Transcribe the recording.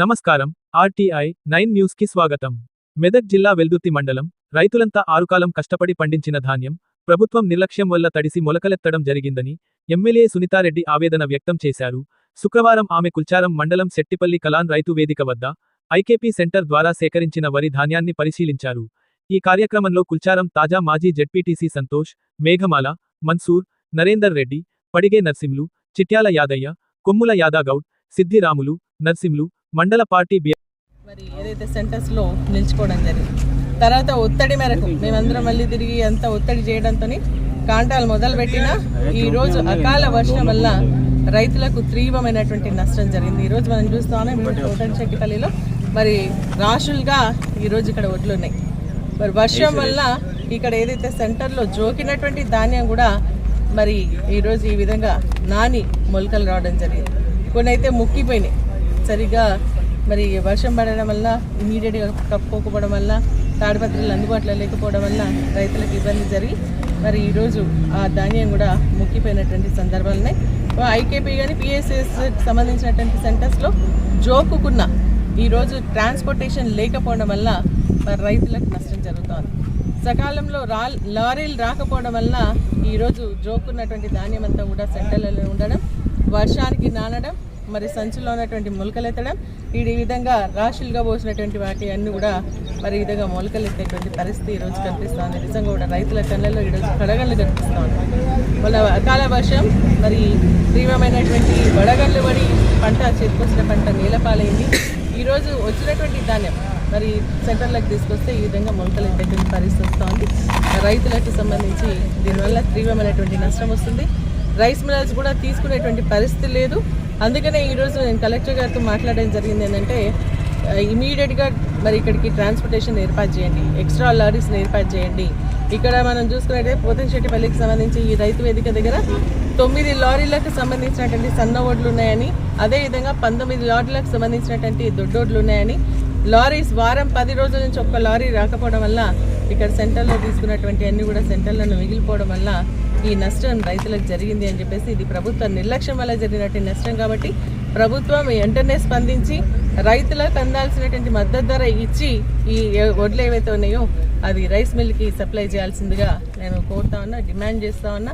నమస్కారం. RTI nine న్యూస్కి స్వాగతం. మెదక్ జిల్లా వెల్దుర్తి మండలం రైతులంతా ఆరుకాలం కష్టపడి పండించిన ధాన్యం ప్రభుత్వం నిర్లక్ష్యం వల్ల తడిసి మొలకలెత్తడం జరిగిందని ఎమ్మెల్యే సునీతారెడ్డి ఆవేదన వ్యక్తం చేశారు. శుక్రవారం ఆమె కుల్చారం మండలం శెట్టిపల్లి కలాన్ రైతు వేదిక వద్ద ఐకేపీ సెంటర్ ద్వారా సేకరించిన వరి ధాన్యాన్ని పరిశీలించారు. ఈ కార్యక్రమంలో కుల్చారం తాజా మాజీ జెడ్పీటీసీ సంతోష్ మేఘమాల మన్సూర్ నరేందర్ రెడ్డి పడిగే నర్సింలు చిట్యాల యాదయ్య కొమ్ముల యాదాగౌడ్ సిద్ధిరాములు నర్సింలు మండల పార్టీ మరి ఏదైతే సెంటర్స్లో నిల్చుకోవడం జరిగింది తర్వాత ఒత్తిడి మేరకు మేమందరం మళ్ళీ తిరిగి అంత ఒత్తిడి చేయడంతో కాంటాలు మొదలుపెట్టిన ఈ రోజు అకాల వర్షం వల్ల రైతులకు తీవ్రమైనటువంటి నష్టం జరిగింది. ఈ రోజు మనం చూస్తామని కోటన్ చెట్టిపల్లిలో మరి రాశులుగా ఈ రోజు ఇక్కడ ఒడ్లు ఉన్నాయి. మరి వర్షం వల్ల ఇక్కడ ఏదైతే సెంటర్లో జోకినటువంటి ధాన్యం కూడా మరి ఈరోజు ఈ విధంగా నాని మొలకలు రావడం జరిగింది. కొన్ని అయితే ముక్కిపోయినాయి. సరిగా మరి వర్షం పడడం వల్ల ఇమీడియట్గా కప్పుకోకపోవడం వల్ల తాడిపత్రులు అందుబాటులో లేకపోవడం వల్ల రైతులకు ఇబ్బంది జరిగి మరి ఈరోజు ఆ ధాన్యం కూడా ముక్కిపోయినటువంటి సందర్భాలు ఉన్నాయి. ఐకేపీ కానీ పిఎస్ఎస్ సంబంధించినటువంటి సెంటర్స్లో జోకుకున్న ఈరోజు ట్రాన్స్పోర్టేషన్ లేకపోవడం వల్ల మరి రైతులకు నష్టం జరుగుతోంది. సకాలంలో రా లారీలు రాకపోవడం వల్ల ఈరోజు జోకున్నటువంటి ధాన్యం అంతా కూడా సెంటర్లలో ఉండడం వర్షానికి నానడం మరి సంచులో ఉన్నటువంటి మొలకలు ఎత్తడం ఈ విధంగా రాశులుగా పోసినటువంటి వాటి అన్ని కూడా మరి ఈ విధంగా మొలకలెత్తేటువంటి పరిస్థితి ఈరోజు కనిపిస్తోంది. నిజంగా కూడా రైతుల కళ్ళల్లో ఈరోజు కడగళ్ళు కనిపిస్తోంది. వాళ్ళ అకాల వర్షం మరి తీవ్రమైనటువంటి వడగళ్ళు పడి పంట చేతికొచ్చిన పంట నీలపాలైంది. ఈరోజు వచ్చినటువంటి ధాన్యం మరి సెంటర్లకు తీసుకొస్తే ఈ విధంగా మొలకలు ఎత్తేటువంటి పరిస్థితి వస్తుంది. రైతులకు సంబంధించి దీనివల్ల తీవ్రమైనటువంటి నష్టం వస్తుంది. రైస్ మిల్లర్స్ కూడా తీసుకునేటువంటి పరిస్థితి లేదు. అందుకనే ఈరోజు నేను కలెక్టర్ గారితో మాట్లాడడం జరిగింది ఏంటంటే ఇమీడియట్గా మరి ఇక్కడికి ట్రాన్స్పోర్టేషన్ ఏర్పాటు చేయండి. ఎక్స్ట్రా లారీస్ని ఏర్పాటు చేయండి. ఇక్కడ మనం చూసుకున్నట్టే పోతంశెట్టిపల్లికి సంబంధించి ఈ రైతు వేదిక దగ్గర తొమ్మిది లారీలకు సంబంధించినటువంటి సన్న ఓడ్లు ఉన్నాయని అదేవిధంగా పంతొమ్మిది లారీలకు సంబంధించినటువంటి దొడ్డోడ్లు ఉన్నాయని లారీస్ వారం పది రోజుల నుంచి ఒక్క లారీ రాకపోవడం వల్ల ఇక్కడ సెంటర్లో తీసుకున్నటువంటి అన్ని కూడా సెంటర్లను మిగిలిపోవడం వల్ల ఈ నష్టం రైతులకు జరిగింది అని చెప్పేసి ఇది ప్రభుత్వ నిర్లక్ష్యం వల్ల జరిగినటువంటి నష్టం కాబట్టి ప్రభుత్వం వెంటనే స్పందించి రైతులకు అందాల్సినటువంటి మద్దతు ధర ఇచ్చి ఈ వడ్లు ఏవైతే ఉన్నాయో అది రైస్ మిల్కి సప్లై చేయాల్సిందిగా నేను కోరుతా ఉన్నా డిమాండ్ చేస్తా ఉన్నా.